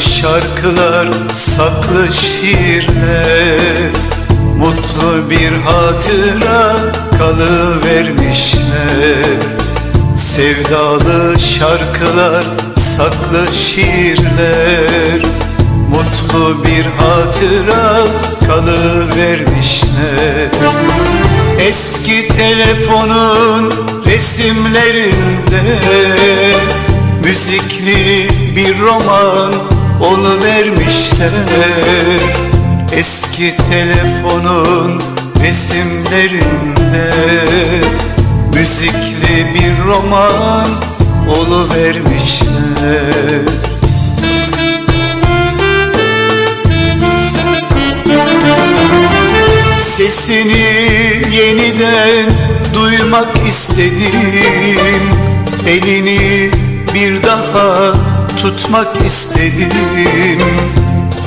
şarkılar, saklı şiirler. Mutlu bir hatıra kalıvermişler. Sevdalı şarkılar, saklı şiirler. Mutlu bir hatıra kalıvermişler. Eski telefonun resimlerinde Müzikli bir roman oluvermişler Eski telefonun resimlerinde. Müzikli bir roman oluvermişler Sesini yeniden duymak istedim. Elini bir daha tutmak istedim.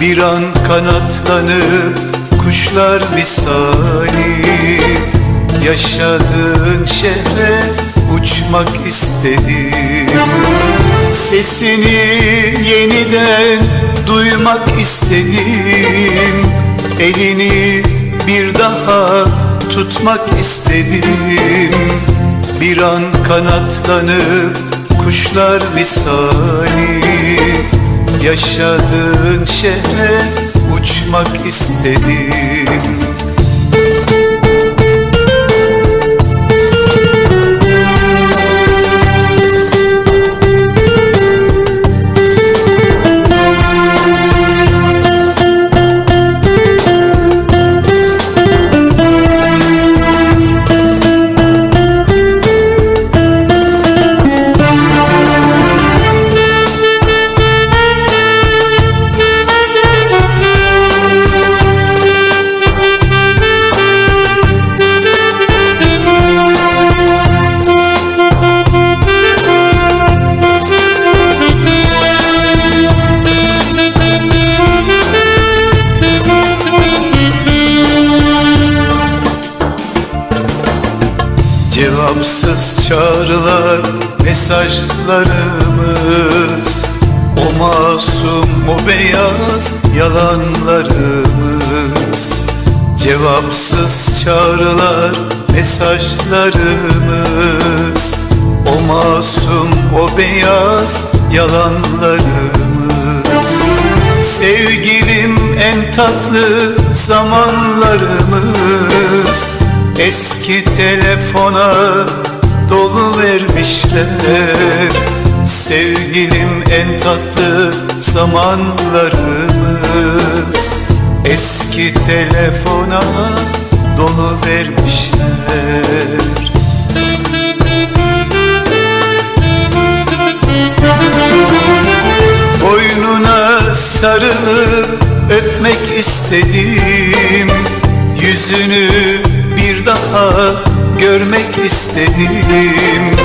Bir an kanatlanıp kuşlar misali. Yaşadığın şehre uçmak istedim. Sesini yeniden duymak istedim. Elini bir daha tutmak istedim. Bir an kanatlanıp kuşlar misali Yaşadığın şehre uçmak istedim Cevapsız çağrılar mesajlarımız. O masum o beyaz yalanlarımız. Cevapsız çağrılar mesajlarımız. O masum o beyaz yalanlarımız. Sevgilim en tatlı zamanlarımız Eski telefona dolu vermişler. Sevgilim en tatlı zamanlarımız. Eski telefona dolu vermişler. Boynuna sarılıp öpmek istedim. Yüzünü daha görmek istedim.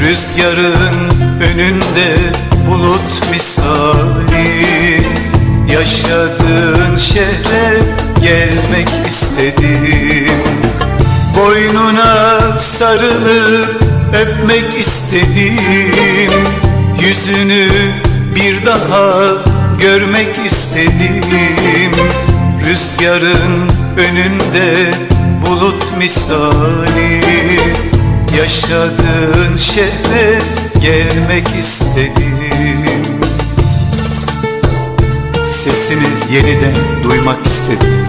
Rüzgarın önünde bulut misali. Yaşadığın şehre gelmek istedim. Boynuna sarılıp öpmek istedim. Yüzünü bir daha görmek istedim. Rüzgarın önünde bulut misali Yaşadığın şehre gelmek istedim. Sesini yeniden duymak istedim.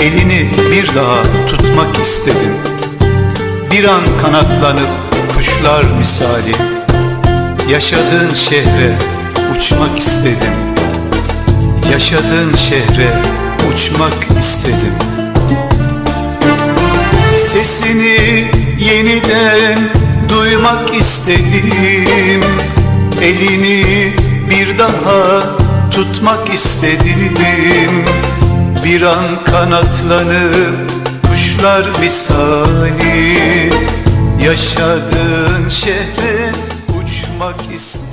Elini bir daha tutmak istedim. Bir an kanatlanıp kuşlar misali. Yaşadığın şehre uçmak istedim. Yaşadığın şehre uçmak istedim Sesini yeniden duymak istedim. Elini bir daha tutmak istedim. Bir an kanatlanıp kuşlar misali. Yaşadığın şehre uçmak istedim